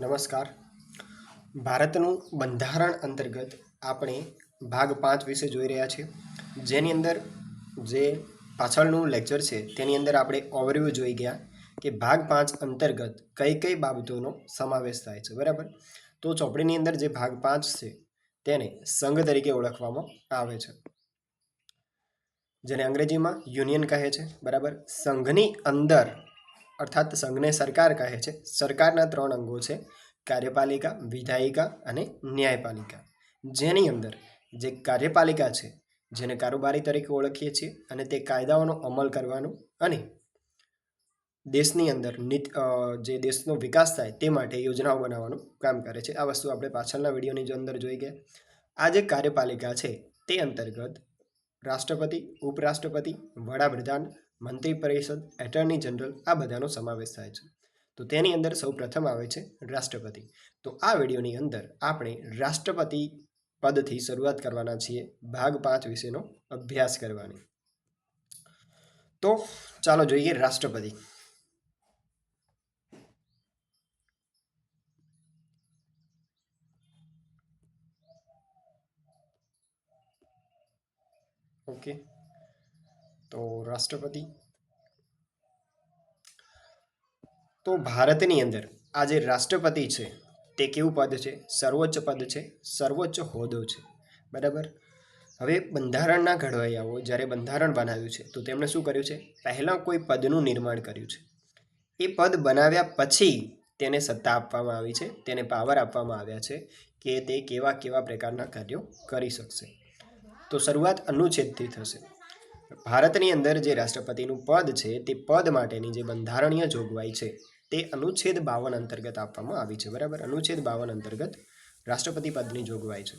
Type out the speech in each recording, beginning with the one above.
નમસ્કાર. ભારતનું બંધારણ અંતર્ગત આપણે ભાગ પાંચ વિશે જોઈ રહ્યા છીએ. જેની અંદર જે પાછળનું લેક્ચર છે, તેની અંદર આપણે ઓવરવ્યૂ જોઈ ગયા કે ભાગ પાંચ અંતર્ગત કઈ કઈ બાબતોનો સમાવેશ થાય છે, બરાબર? તો ચોપડીની અંદર જે ભાગ પાંચ છે, તેને સંઘ તરીકે ઓળખવામાં આવે છે. જેને અંગ્રેજીમાં યુનિયન કહે છે, બરાબર? સંઘની અંદર અર્થાત સંઘને સરકાર કહે છે. સરકારના ત્રણ અંગો છે. કાર્યપાલિકા, વિધાયિકા અને ન્યાયપાલિકા. જેની અંદર જે કાર્યપાલિકા છે, જેને કારોબારી તરીકે ઓળખીએ છીએ અને તે કાયદાઓનો અમલ કરવાનું અને દેશની અંદર નીત જે દેશનો વિકાસ થાય તે માટે યોજનાઓ બનાવવાનું કામ કરે છે. આ વસ્તુ આપણે પાછળના વિડીયોની જ અંદર જોઈ ગયા. આ જે કાર્યપાલિકા છે, તે અંતર્ગત રાષ્ટ્રપતિ, ઉપરાષ્ટ્રપતિ, વડાપ્રધાન મંત્રી પરિષદ, એટર્ની જનરલ આ બધાનો સમાવેશ થાય છે. તો તેની અંદર સૌ પ્રથમ આવે છે રાષ્ટ્રપતિ. તો આ વિડીયોની અંદર આપણે રાષ્ટ્રપતિ પદથી શરૂઆત કરવાના છીએ, ભાગ પાંચ વિશેનો અભ્યાસ કરવાની. તો ચાલો જોઈએ રાષ્ટ્રપતિ. ઓકે. તો રાષ્ટ્રપતિ. તો ભારતની અંદર આ જે રાષ્ટ્રપતિ છે તે કેવું પદ છે? સર્વોચ્ચ પદ છે? સર્વોચ્ચ હોદ્દો છે. બરાબર? હવે બંધારણના ઘડવૈયાઓ જ્યારે બંધારણ બનાવ્યું છે તો તેમણે શું કર્યું છે? પહેલાં કોઈ પદનું નિર્માણ કર્યું છે. એ પદ બનાવ્યા પછી તેને સત્તા આપવામાં આવી છે. તેને પાવર આપવામાં આવ્યા છે કે તે કેવા કેવા પ્રકારના કાર્યો કરી શકશે. તો શરૂઆત અનુચ્છેદથી થશે. ભારતની અંદર જે રાષ્ટ્રપતિનું પદ છે, તે પદ માટેની જે બંધારણીય જોગવાઈ છે, તે અનુચ્છેદ બાવન અંતર્ગત આપવામાં આવી છે, બરાબર? અનુચ્છેદ બાવન અંતર્ગત રાષ્ટ્રપતિ પદની જોગવાઈ છે.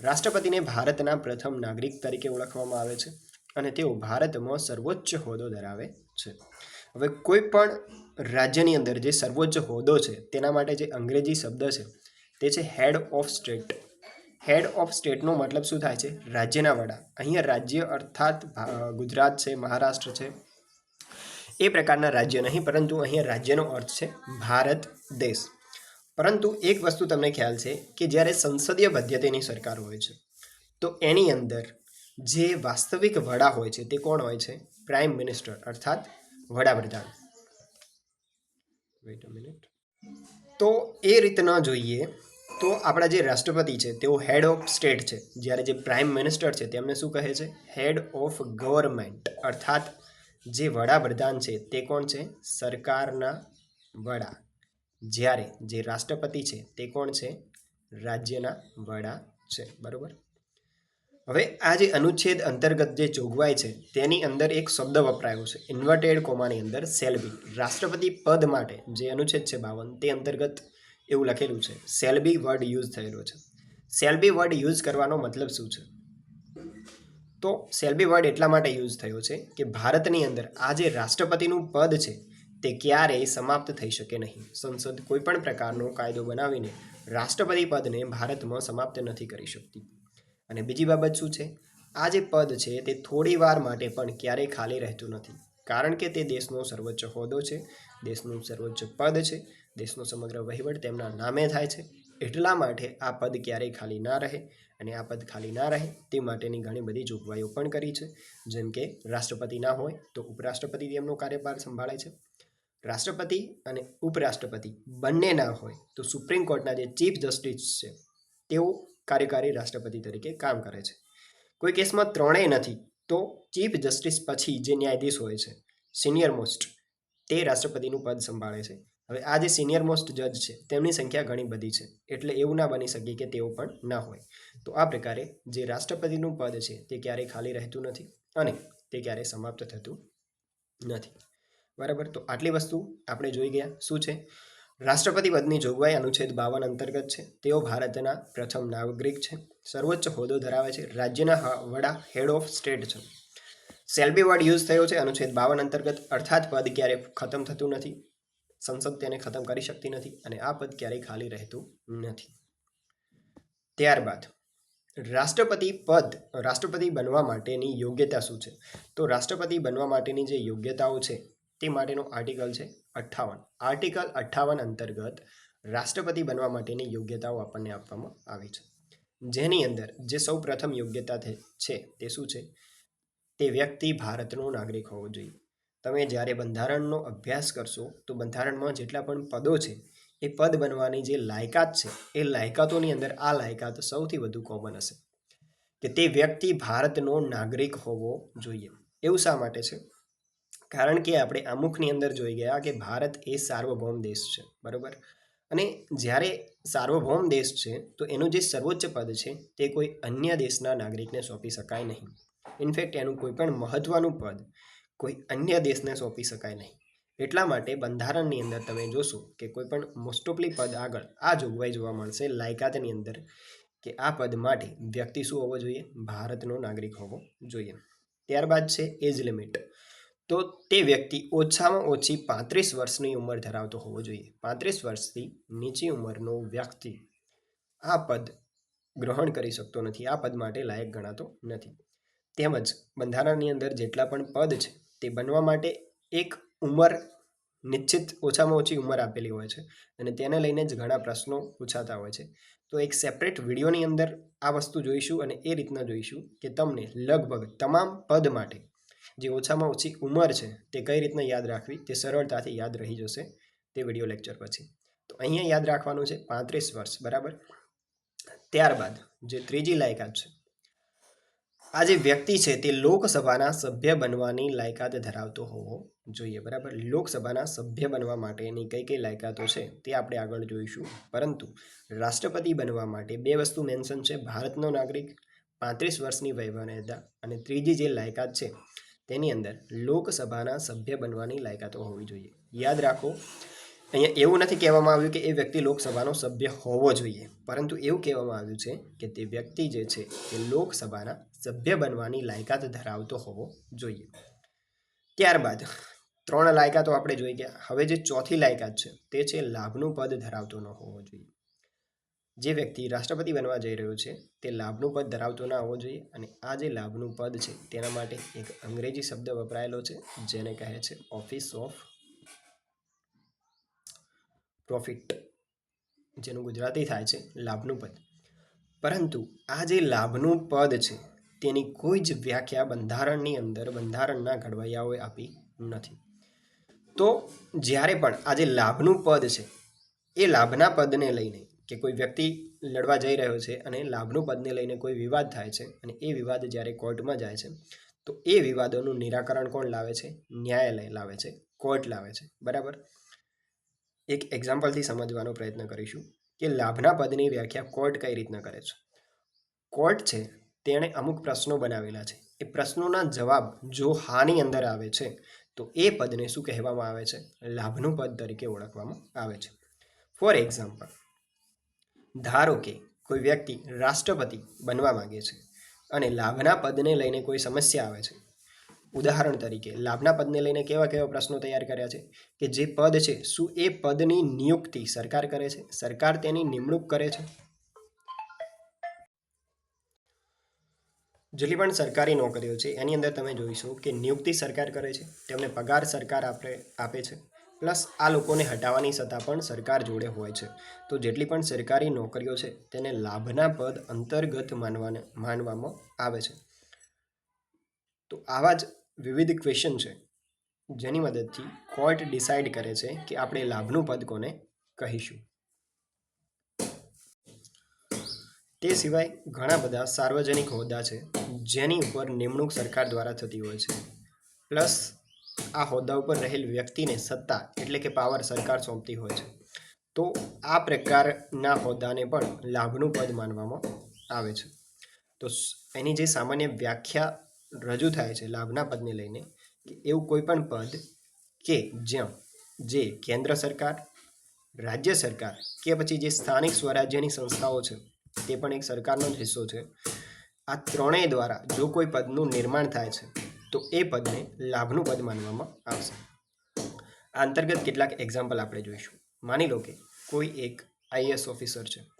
રાષ્ટ્રપતિને ભારતના પ્રથમ નાગરિક તરીકે ઓળખવામાં આવે છે અને તેઓ ભારતમાં સર્વોચ્ચ હોદ્દો ધરાવે છે. હવે કોઈ પણ રાજ્યની અંદર જે સર્વોચ્ચ હોદ્દો છે, તેના માટે જે અંગ્રેજી શબ્દ છે, તે છે head of state head of સ્ટેટનો મતલબ શું થાય છે? રાજ્યના વડા. અહીંયા રાજ્ય અર્થાત ગુજરાત છે, મહારાષ્ટ્ર છે. એ પ્રકારના રાજ્ય નહીં, પરંતુ અહીંયા રાજ્યનો અર્થ છે ભારત દેશ. પરંતુ એક વસ્તુ તમને ખ્યાલ છે કે જ્યારે સંસદીય પદ્ધતિની સરકાર હોય છે, તો એની અંદર જે વાસ્તવિક વડા હોય છે તે કોણ હોય છે? પ્રાઇમ મિનિસ્ટર અર્થાત વડાપ્રધાન. વેઇટ મિનિટ તો એ રીતના જોઈએ તો આપણા જે રાષ્ટ્રપતિ છે, તેઓ હેડ ઓફ સ્ટેટ છે. જ્યારે જે પ્રાઇમ મિનિસ્ટર છે તેમને શું કહે છે? હેડ ઓફ ગવર્મેન્ટ અર્થાત જે વડાપ્રધાન છે, તે કોણ છે? સરકારના વડા. જ્યારે જે રાષ્ટ્રપતિ છે, તે કોણ છે? રાજ્યના વડા છે. બરાબર? હવે આ જે અનુચ્છેદ અંતર્ગત જે જોગવાઈ છે, તેની અંદર એક શબ્દ વપરાયો છે. ઇન્વર્ટેડ કોમાની અંદર સેલ્બી રાષ્ટ્રપતિ પદ માટે જે અનુચ્છેદ છે, બાવન, તે અંતર્ગત એવું લખેલું છે. સેલ્બી વર્ડ યુઝ થયેલો છે. સેલ્બી વર્ડ યુઝ કરવાનો મતલબ શું છે? તો સેલ્બી વર્ડ એટલા માટે યુઝ થયો છે કે ભારતની અંદર આ જે રાષ્ટ્રપતિનું પદ છે તે ક્યારેય સમાપ્ત થઈ શકે નહીં. સંસદ કોઈ પણ પ્રકારનો કાયદો બનાવીને રાષ્ટ્રપતિ પદને ભારતમાં સમાપ્ત નથી કરી શકતી. અને બીજી બાબત શું છે? આ જે પદ છે તે થોડી વાર માટે પણ ક્યારેય ખાલી રહેતું નથી. કારણ કે તે દેશનો સર્વોચ્ચ હોદ્દો છે, દેશનું સર્વોચ્ચ પદ છે દેશનો સમગ્ર વહીવટ તેમના નામે થાય છે. એટલા માટે આ પદ ક્યારેય ખાલી ના રહે અને આ પદ ખાલી ના રહે તે માટેની ઘણી બધી જોગવાઈઓ પણ કરી છે. જેમ કે રાષ્ટ્રપતિ ના હોય તો ઉપરાષ્ટ્રપતિ તેમનો કાર્યભાર સંભાળે છે. રાષ્ટ્રપતિ અને ઉપરાષ્ટ્રપતિ બંને ના હોય તો સુપ્રીમ કોર્ટના જે ચીફ જસ્ટિસ છે તેઓ કાર્યકારી રાષ્ટ્રપતિ તરીકે કામ કરે છે. કોઈ કેસમાં ત્રણેય નથી તો ચીફ જસ્ટિસ પછી જે ન્યાયાધીશ હોય છે, સિનિયર મોસ્ટ, તે રાષ્ટ્રપતિનું પદ સંભાળે છે. હવે આ જે સિનિયર મોસ્ટ જજ છે, તેમની સંખ્યા ઘણી બધી છે, એટલે એવું ના બની શકે કે તેઓ પણ ના હોય. તો આ પ્રકારે જે રાષ્ટ્રપતિનું પદ છે, તે ક્યારેય ખાલી રહેતું નથી અને તે ક્યારેય સમાપ્ત થતું નથી. બરાબર? તો આટલી વસ્તુ આપણે જોઈ ગયા. શું છે? રાષ્ટ્રપતિ પદની જોગવાઈ અનુચ્છેદ બાવન અંતર્ગત છે. તેઓ ભારતના પ્રથમ નાગરિક છે. સર્વોચ્ચ હોદ્દો ધરાવે છે. રાજ્યના વડા હેડ ઓફ સ્ટેટ છે. સેલ્બી વર્ડ યુઝ થયો છે અનુચ્છેદ બાવન અંતર્ગત. અર્થાત પદ ક્યારે ખતમ થતું નથી. સંસદ તેને ખતમ કરી શકતી નથી અને આ પદ ક્યારેય ખાલી રહેતું નથી. ત્યારબાદ, રાષ્ટ્રપતિ પદ, રાષ્ટ્રપતિ બનવા માટેની યોગ્યતા શું છે? તો રાષ્ટ્રપતિ બનવા માટેની જે યોગ્યતાઓ છે, તે માટેનો આર્ટિકલ છે અઠ્ઠાવન. આર્ટિકલ અઠ્ઠાવન અંતર્ગત રાષ્ટ્રપતિ બનવા માટેની યોગ્યતાઓ આપણને આપવામાં આવી છે. જેની અંદર જે સૌ પ્રથમ યોગ્યતા છે તે શું છે? તે વ્યક્તિ ભારતનો નાગરિક હોવો જોઈએ. તમે જ્યારે બંધારણનો અભ્યાસ કરશો, તો બંધારણમાં જેટલા પણ પદો છે, એ પદ બનવાની જે લાયકાત છે, એ લાયકાતોની અંદર આ લાયકાત સૌથી વધુ કોમન હશે. કે તે વ્યક્તિ ભારતનો નાગરિક હોવો જોઈએ. એવું શા માટે છે? કારણ કે આપણે અમુકની અંદર જોઈ ગયા કે ભારત એ સાર્વભૌમ દેશ છે, બરાબર? અને જ્યારે સાર્વભૌમ દેશ છે, તો એનું જે સર્વોચ્ચ પદ છે, તે કોઈ અન્ય દેશના નાગરિકને સોંપી શકાય નહીં. ઇનફેક્ટ એનું કોઈ પણ મહત્વનું પદ કોઈ અન્ય દેશને સોંપી શકાય નહીં. એટલા માટે બંધારણની અંદર તમે જોશો કે કોઈ પણ મોસ્ટ ઓફલી પદ આગળ આ જોગવાઈ જોવા મળશે લાયકાતની અંદર કે આ પદ માટે વ્યક્તિ શું હોવો જોઈએ? ભારતનો નાગરિક હોવો જોઈએ. ત્યારબાદ છે એજ લિમિટ. તો તે વ્યક્તિ ઓછામાં ઓછી પાંત્રીસ વર્ષની ઉંમર ધરાવતો હોવો જોઈએ. પાંત્રીસ વર્ષથી નીચી ઉંમરનો વ્યક્તિ આ પદ ગ્રહણ કરી શકતો નથી. આ પદ માટે લાયક ગણાતો નથી. તેમજ બંધારણની અંદર જેટલા પણ પદ છે તે બનવા માટે એક ઉંમર નિશ્ચિત ઓછામાં ઓછી ઉંમર આપેલી હોય છે અને તેને લઈને જ ઘણા પ્રશ્નો પૂછાતા હોય છે. તો એક સેપરેટ વિડીયોની અંદર આ વસ્તુ જોઈશું અને એ રીતના જોઈશું કે તમને લગભગ તમામ પદ માટે જે ઓછામાં ઓછી ઉંમર છે તે કઈ રીતના યાદ રાખવી તે સરળતાથી યાદ રહી જશે તે વીડિયો લેક્ચર પછી. તો અહીંયા યાદ રાખવાનું છે પાંત્રીસ વર્ષ, બરાબર? ત્યારબાદ જે ત્રીજી લાયકાત છે આ જે વ્યક્તિ છે તે લોકસભાના સભ્ય બનવાની લાયકાત ધરાવતો હોવો જોઈએ, બરાબર? લોકસભાના સભ્ય બનવા માટેની કઈ કઈ લાયકાતો છે તે આપણે આગળ જોઈશું. પરંતુ રાષ્ટ્રપતિ બનવા માટે બે વસ્તુ મેન્શન છે, ભારતનો નાગરિક, પાંત્રીસ વર્ષની વયમર્યાદા અને ત્રીજી જે લાયકાત છે તેની અંદર લોકસભાના સભ્ય બનવાની લાયકાતો હોવી જોઈએ. યાદ રાખો અહીંયા એવું નથી કહેવામાં આવ્યું કે એ વ્યક્તિ લોકસભાનો સભ્ય હોવો જોઈએ. પરંતુ એવું કહેવામાં આવ્યું છે કે તે વ્યક્તિ જે છે તે લોકસભાના સભ્ય બનવાની લાયકાત ધરાવતો હોવો જોઈએ. ત્યારબાદ ત્રણ લાયકાતો આપણે જોઈ ગયા. હવે જે ચોથી લાયકાત છે તે છે લાભનું પદ ધરાવતો ન હોવો જોઈએ. જે વ્યક્તિ રાષ્ટ્રપતિ બનવા જઈ રહ્યો છે તે લાભનું પદ ધરાવતો ના હોવો જોઈએ અને આ જે લાભનું પદ છે તેના માટે એક અંગ્રેજી શબ્દ વપરાયેલો છે જેને કહે છે ઓફિસ ઓફ પ્રોફિટ જેનું ગુજરાતી થાય છે, લાભનું પદ. પરંતુ આ જે લાભનું પદ છે, તેની કોઈ જ વ્યાખ્યા બંધારણની અંદર બંધારણના ઘડવૈયાઓએ આપી નથી. તો જ્યારે પણ આ જે લાભનું પદ છે, એ લાભના પદને લઈને કે કોઈ વ્યક્તિ લડવા જઈ રહ્યો છે અને લાભનું પદને લઈને કોઈ વિવાદ થાય છે અને એ વિવાદ જ્યારે કોર્ટમાં જાય છે, તો એ વિવાદોનું નિરાકરણ કોણ લાવે છે? ન્યાયાલય લાવે છે, કોર્ટ લાવે છે. બરાબર? એક એક્ઝામ્પલથી સમજવાનો પ્રયત્ન કરીશું કે લાભના પદની વ્યાખ્યા કોર્ટ કઈ રીતના કરે છે. કોર્ટ છે, તેણે અમુક પ્રશ્નો બનાવેલા છે. એ પ્રશ્નોના જવાબ જો હાની અંદર આવે છે, તો એ પદને શું કહેવામાં આવે છે? લાભનું પદ તરીકે ઓળખવામાં આવે છે. ફોર એક્ઝામ્પલ ધારો કે કોઈ વ્યક્તિ રાષ્ટ્રપતિ બનવા માગે છે અને લાભના પદને લઈને કોઈ સમસ્યા આવે છે. ઉદાહરણ તરીકે, લાભના પદને લઈને કેવા કેવા પ્રશ્નો તૈયાર કર્યા છે? કે જે પદ છે, શું એ પદની નિયુક્તિ સરકાર કરે છે? સરકાર તેની નિમણૂક કરે છે? જેટલી પણ સરકારી નોકરીઓ છે, એની અંદર તમે જોઈશો કે નિયુક્તિ સરકાર કરે છે, તેમને પગાર સરકાર આપે આપે છે. પ્લસ આ લોકોને હટાવવાની સત્તા પણ સરકાર જોડે હોય છે. તો જેટલી પણ સરકારી નોકરીઓ છે, તેને લાભના પદ અંતર્ગત માનવાને, માનવામાં આવે છે. તો આવા જ વિવિધ ક્વેશ્ચન છે. જેની મદદથી કોર્ટ ડિસાઇડ કરે છે કે આપણે લાભનું પદ કોને કહીશું. તે સિવાય ઘણા બધા સાર્વજનિક હોદ્દા છે, જેની ઉપર નિમણૂક સરકાર દ્વારા થતી હોય છે. પ્લસ આ હોદ્દા ઉપર રહેલ વ્યક્તિને સત્તા એટલે કે પાવર સરકાર સોંપતી હોય છે. તો આ પ્રકારના હોદ્દાને પણ લાભનું પદ માનવામાં આવે છે. તો એની જે સામાન્ય વ્યાખ્યા રજૂ થાય છે લાભના પદને લઈને કે એવું કોઈ પણ પદ કે જ્યાં જે કેન્દ્ર સરકાર, રાજ્ય સરકાર કે પછી જે સ્થાનિક સ્વરાજ્યની સંસ્થાઓ છે તે પણ એક સરકારનો જ હિસ્સો છે. આ ત્રણેય દ્વારા જો કોઈ પદનું નિર્માણ થાય છે તો એ પદને લાભનું પદ માનવામાં આવશે. આ અંતર્ગત કેટલાક એક્ઝામ્પલ આપણે જોઈશું. માની લો કે કોઈ એક આઈએસ ઓફિસર છે.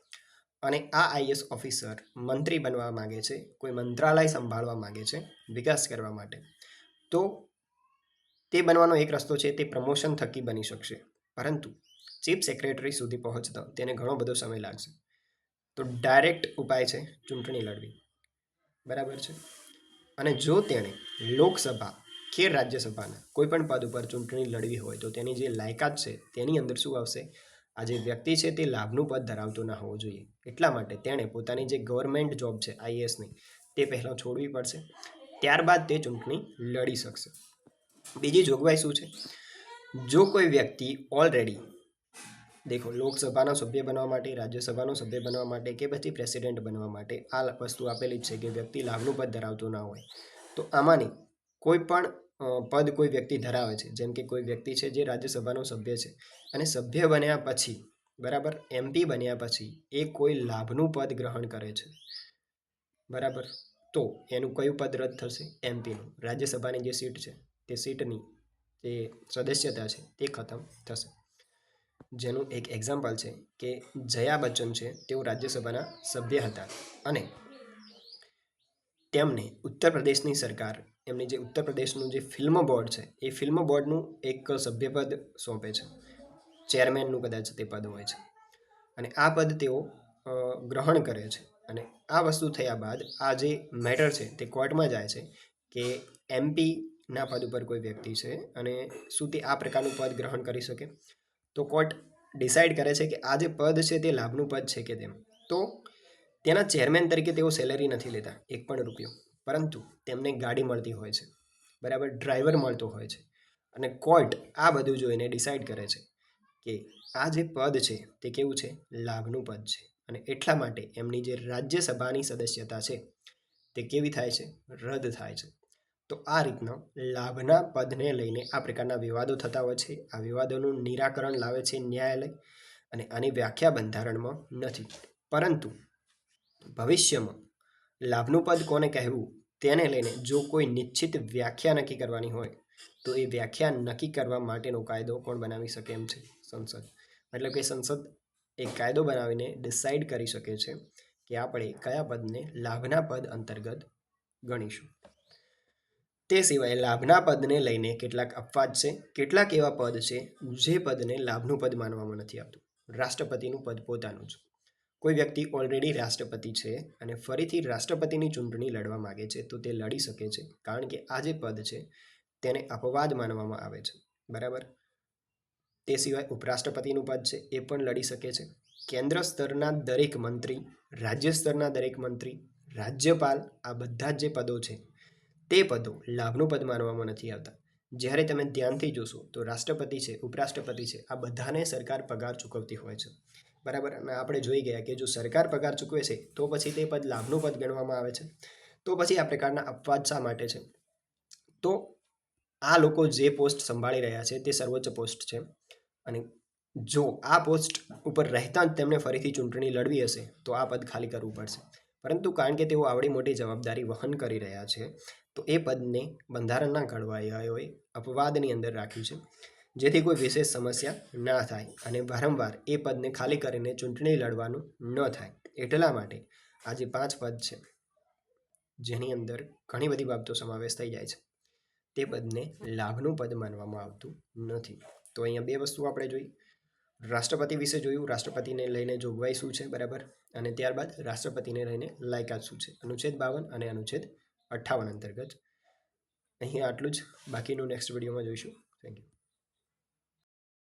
અને આ આઈએસ ઓફિસર મંત્રી બનવા માગે છે, કોઈ મંત્રાલય સંભાળવા માંગે છે, વિકાસ કરવા માટે. તો તે બનવાનો એક રસ્તો છે, તે પ્રમોશન થકી બની શકશે. પરંતુ ચીફ સેક્રેટરી સુધી પહોંચતા તેને ઘણો બધો સમય લાગશે. તો ડાયરેક્ટ ઉપાય છે, ચૂંટણી લડવી. બરાબર છે? અને જો તેણે લોકસભા કે રાજ્યસભાના કોઈપણ પદ ઉપર ચૂંટણી લડવી હોય તો તેની જે લાયકાત છે, તેની અંદર શું આવશે? આ જે વ્યક્તિ છે તે લાભનું પદ ધરાવતો ના હોવો જોઈએ. એટલા માટે તેણે પોતાની જે ગવર્મેન્ટ જોબ છે આઈએસની તે પહેલાં છોડવી પડશે. ત્યારબાદ તે ચૂંટણી લડી શકશે. બીજી જોગવાઈ શું છે? જો કોઈ વ્યક્તિ ઓલરેડી દેખો, લોકસભાનો સભ્ય બનવા માટે, રાજ્યસભાનો સભ્ય બનવા માટે કે પછી પ્રેસિડેન્ટ બનવા માટે આ વસ્તુ આપેલી છે કે વ્યક્તિ લાભનું પદ ધરાવતો ના હોય, તો આમાંની કોઈ પણ પદ કોઈ વ્યક્તિ ધરાવે છે. જેમ કે કોઈ વ્યક્તિ છે જે રાજ્યસભાનો સભ્ય છે. અને સભ્ય બન્યા પછી, બરાબર એમપી બન્યા પછી, એ કોઈ લાભનું પદ ગ્રહણ કરે છે. બરાબર? તો એનું કયું પદ રદ થશે? એમપીનું રાજ્યસભાની જે સીટ છે, તે સીટની જે સદસ્યતા છે, તે ખતમ થશે. જેનું એક એક્ઝામ્પલ છે કે જયા બચ્ચન છે, તેઓ રાજ્યસભાના સભ્ય હતા. અને તેમને ઉત્તર પ્રદેશની સરકાર એમની જે ઉત્તર પ્રદેશનું જે ફિલ્મ બોર્ડ છે, એ ફિલ્મ બોર્ડનું એક સભ્યપદ સોંપે છે. ચેરમેનનું કદાચ તે પદ હોય છે. અને આ પદ તેઓ ગ્રહણ કરે છે. અને આ વસ્તુ થયા બાદ આ જે મેટર છે તે કોર્ટમાં જાય છે કે એમપીના પદ ઉપર કોઈ વ્યક્તિ છે અને શું તે આ પ્રકારનું પદ ગ્રહણ કરી શકે? તો કોર્ટ ડિસાઈડ કરે છે કે આ જે પદ છે તે લાભનું પદ છે કે તેમ. તો તેના ચેરમેન તરીકે તેઓ સેલેરી નથી લેતા, એક પણ રૂપિયો. પરંતુ તેમને ગાડી મળતી હોય છે. બરાબર, ડ્રાઈવર મળતો હોય છે. અને કોર્ટ આ બધું જોઈને ડિસાઇડ કરે છે કે આ જે પદ છે તે કેવું છે? લાભનું પદ છે. અને એટલા માટે એમની જે રાજ્યસભાની સદસ્યતા છે તે કેવી થાય છે? રદ થાય છે. તો આ રીતના લાભના પદને લઈને આ પ્રકારના વિવાદો થતા હોય છે. આ વિવાદોનું નિરાકરણ લાવે છે ન્યાયાલય અને આની વ્યાખ્યા બંધારણમાં નથી. પરંતુ ભવિષ્યમાં લાભનું પદ કોને કહેવું? તેને લઈને જો કોઈ નિશ્ચિત વ્યાખ્યા નક્કી કરવાની હોય, તો એ વ્યાખ્યા નક્કી કરવા માટેનો કાયદો કોણ બનાવી શકે એમ છે? સંસદ. મતલબ કે સંસદ એક કાયદો બનાવીને ડિસાઇડ કરી શકે છે કે આપણે કયા પદને લાભના પદ અંતર્ગત ગણીશું. તે સિવાય લાભના પદને લઈને કેટલાક અપવાદ છે. કેટલાક એવા પદ છે જે પદને લાભનું પદ માનવામાં નથી આવતું. રાષ્ટ્રપતિનું પદ પોતાનું જ. કોઈ વ્યક્તિ ઓલરેડી રાષ્ટ્રપતિ છે અને ફરીથી રાષ્ટ્રપતિની ચૂંટણી લડવા માગે છે, તો તે લડી શકે છે, કારણ કે આ જે પદ છે, તેને અપવાદ માનવામાં આવે છે. બરાબર? તે સિવાય ઉપરાષ્ટ્રપતિનું પદ છે, એ પણ લડી શકે છે. કેન્દ્ર સ્તરના દરેક મંત્રી, રાજ્ય સ્તરના દરેક મંત્રી, રાજ્યપાલ, આ બધા જ જે પદો છે, તે પદો લાભનું પદ માનવામાં નથી આવતા. જ્યારે તમે ધ્યાનથી જોશો, તો રાષ્ટ્રપતિ છે, ઉપરાષ્ટ્રપતિ છે, આ બધાને સરકાર પગાર ચૂકવતી હોય છે. બરાબર? અને આપણે જોઈ ગયા કે જો સરકાર પગાર ચૂકવે છે, તો પછી તે પદ લાભનું પદ ગણવામાં આવે છે. તો પછી આ પ્રકારના અપવાદ શા માટે છે? તો આ લોકો જે પોસ્ટ સંભાળી રહ્યા છે, તે સર્વોચ્ચ પોસ્ટ છે. અને જો આ પોસ્ટ ઉપર રહેતા જ તેમને ફરીથી ચૂંટણી લડવી હશે, તો આ પદ ખાલી કરવું પડશે. પરંતુ કારણ કે તેઓ આવડી મોટી જવાબદારી વહન કરી રહ્યા છે, તો એ પદને બંધારણના ઘડવાયાઓએ અપવાદની અંદર રાખ્યું છે. જેથી કોઈ વિશેષ સમસ્યા ના થાય અને વારંવાર એ પદને ખાલી કરીને ચૂંટણી લડવાનું ન થાય. એટલા માટે આજે પાંચ પદ છે, જેની અંદર ઘણી બધી બાબતો સમાવેશ થઈ જાય છે. તે પદને લાભનું પદ માનવામાં આવતું નથી. તો અહીંયા બે વસ્તુ આપણે જોઈ. રાષ્ટ્રપતિ વિશે જોયું. રાષ્ટ્રપતિને લઈને જોગવાઈ શું છે, બરાબર? અને ત્યારબાદ રાષ્ટ્રપતિને લઈને લાયકાત શું છે? અનુચ્છેદ બાવન અને અનુચ્છેદ અઠ્ઠાવન અંતર્ગત. અહીંયા આટલું જ. બાકીનું નેક્સ્ટ વિડીયોમાં જોઈશું. Thank you